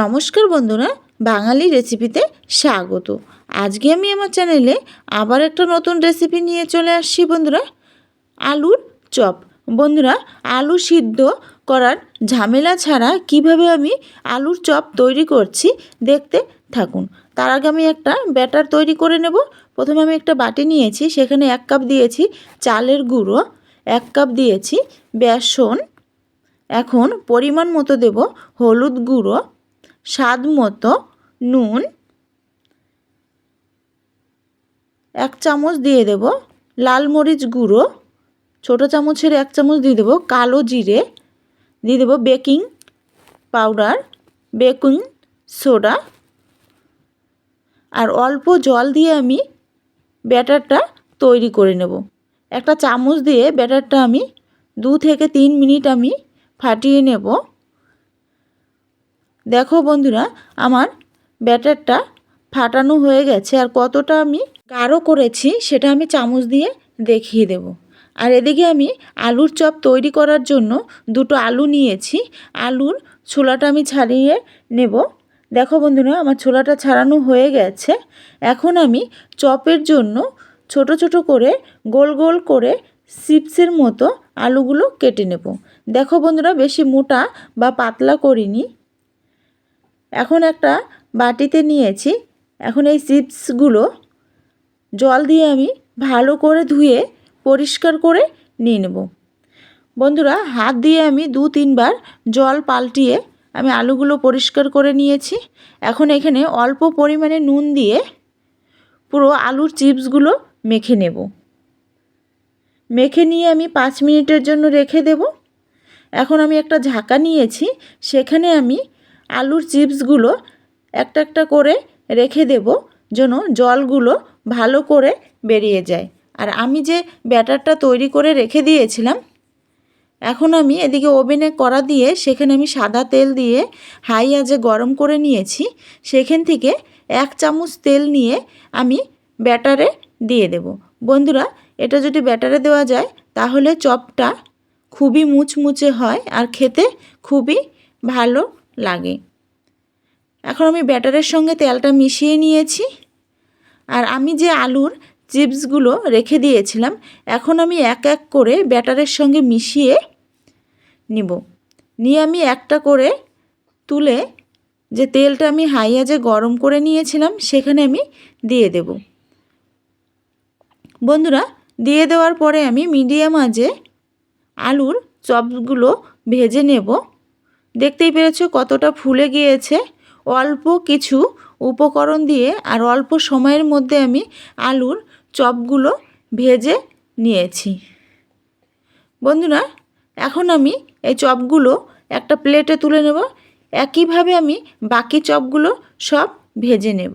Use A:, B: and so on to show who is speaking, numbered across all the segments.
A: নমস্কার বন্ধুরা, বাঙালি রেসিপিতে স্বাগত। আজকে আমি আমার চ্যানেলে আবার একটা নতুন রেসিপি নিয়ে চলে আসছি বন্ধুরা, আলুর চপ। বন্ধুরা, আলু সিদ্ধ করার ঝামেলা ছাড়া কীভাবে আমি আলুর চপ তৈরি করছি দেখতে থাকুন। তার আগে আমি একটা ব্যাটার তৈরি করে নেব। প্রথমে আমি একটা বাটি নিয়েছি, সেখানে এক কাপ দিয়েছি চালের গুঁড়ো, এক কাপ দিয়েছি বেসন। এখন পরিমাণ মতো দেব হলুদ গুঁড়ো স্বাদ মতো নুন এক চামচ দিয়ে দেব লাল মরিচ গুঁড়ো, ছোটো চামচের এক চামচ দিয়ে দেবো কালো জিরে, দিয়ে দেবো বেকিং পাউডার, বেকিং সোডা আর অল্প জল দিয়ে আমি ব্যাটারটা তৈরি করে নেব। একটা চামচ দিয়ে ব্যাটারটা আমি দু থেকে তিন মিনিট আমি ফাটিয়ে নেব। দেখো বন্ধুরা, আমার ব্যাটারটা ফাটানো হয়ে গেছে আর কতটা আমি গাঢ় করেছি সেটা আমি চামচ দিয়ে দেখিয়ে দেব। আর এদিকে আমি আলুর চপ তৈরি করার জন্য দুটো আলু নিয়েছি। আলুর ছোলাটা আমি ছাড়িয়ে নেব। দেখো বন্ধুরা, আমার ছোলাটা ছাড়ানো হয়ে গেছে। এখন আমি চপের জন্য ছোট ছোট করে গোল গোল করে চিপসের মতো আলুগুলো কেটে নেব। দেখো বন্ধুরা, বেশি মোটা বা পাতলা করিনি। এখন একটা বাটিতে নিয়েছি। এখন এই চিপসগুলো জল দিয়ে আমি ভালো করে ধুয়ে পরিষ্কার করে নিয়ে নেব। বন্ধুরা, হাত দিয়ে আমি দু তিনবার জল পাল্টিয়ে আমি আলুগুলো পরিষ্কার করে নিয়েছি। এখন এখানে অল্প পরিমাণে নুন দিয়ে পুরো আলুর চিপসগুলো মেখে নেব। মেখে নিয়ে আমি পাঁচ মিনিটের জন্য রেখে দেব। এখন আমি একটা ঝাঁকা নিয়েছি, সেখানে আমি আলুর চিপসগুলো একটা একটা করে রেখে দেব যেন জলগুলো ভালো করে বেরিয়ে যায়। আর আমি যে ব্যাটারটা তৈরি করে রেখে দিয়েছিলাম, এখন আমি এদিকে ওভেনে কড়া দিয়ে সেখানে আমি সাদা তেল দিয়ে হাই আজে গরম করে নিয়েছি। সেখান থেকে এক চামচ তেল নিয়ে আমি ব্যাটারে দিয়ে দেব। বন্ধুরা, এটা যদি ব্যাটারে দেওয়া যায়, তাহলে চপটা খুবই মুচমুচে হয় আর খেতে খুবই ভালো লাগে। এখন আমি ব্যাটারের সঙ্গে তেলটা মিশিয়ে নিয়েছি। আর আমি যে আলুর চিপসগুলো রেখে দিয়েছিলাম, এখন আমি এক এক করে ব্যাটারের সঙ্গে মিশিয়ে নিব। নিয়ে আমি একটা করে তুলে যে তেলটা আমি হাই আজে গরম করে নিয়েছিলাম, সেখানে আমি দিয়ে দেব। বন্ধুরা, দিয়ে দেওয়ার পরে আমি মিডিয়াম আজে আলুর চপগুলো ভেজে নেব। দেখতেই পেরেছ কতটা ফুলে গিয়েছে। অল্প কিছু উপকরণ দিয়ে আর অল্প সময়ের মধ্যে আমি আলুর চপগুলো ভেজে নিয়েছি। বন্ধুরা, এখন আমি এই চপগুলো একটা প্লেটে তুলে নেব। একইভাবে আমি বাকি চপগুলো সব ভেজে নেব।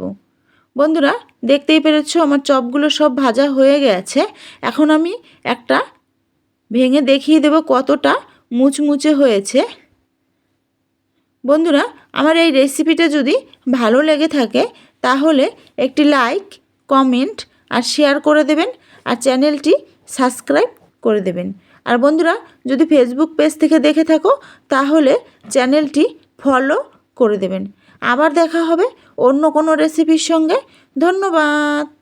A: বন্ধুরা, দেখতেই পেরেছ আমার চপগুলো সব ভাজা হয়ে গেছে। এখন আমি একটা ভেঙে দেখিয়ে দেব কতটা মুচমুচে হয়েছে। বন্ধুরা, আমার এই রেসিপিটা যদি ভালো লেগে থাকে, তাহলে একটি লাইক কমেন্ট আর শেয়ার করে দেবেন আর চ্যানেলটি সাবস্ক্রাইব করে দেবেন। আর বন্ধুরা, যদি ফেসবুক পেজ থেকে দেখে থাকো, তাহলে চ্যানেলটি ফলো করে দেবেন। আবার দেখা হবে অন্য কোনো রেসিপির সঙ্গে। ধন্যবাদ!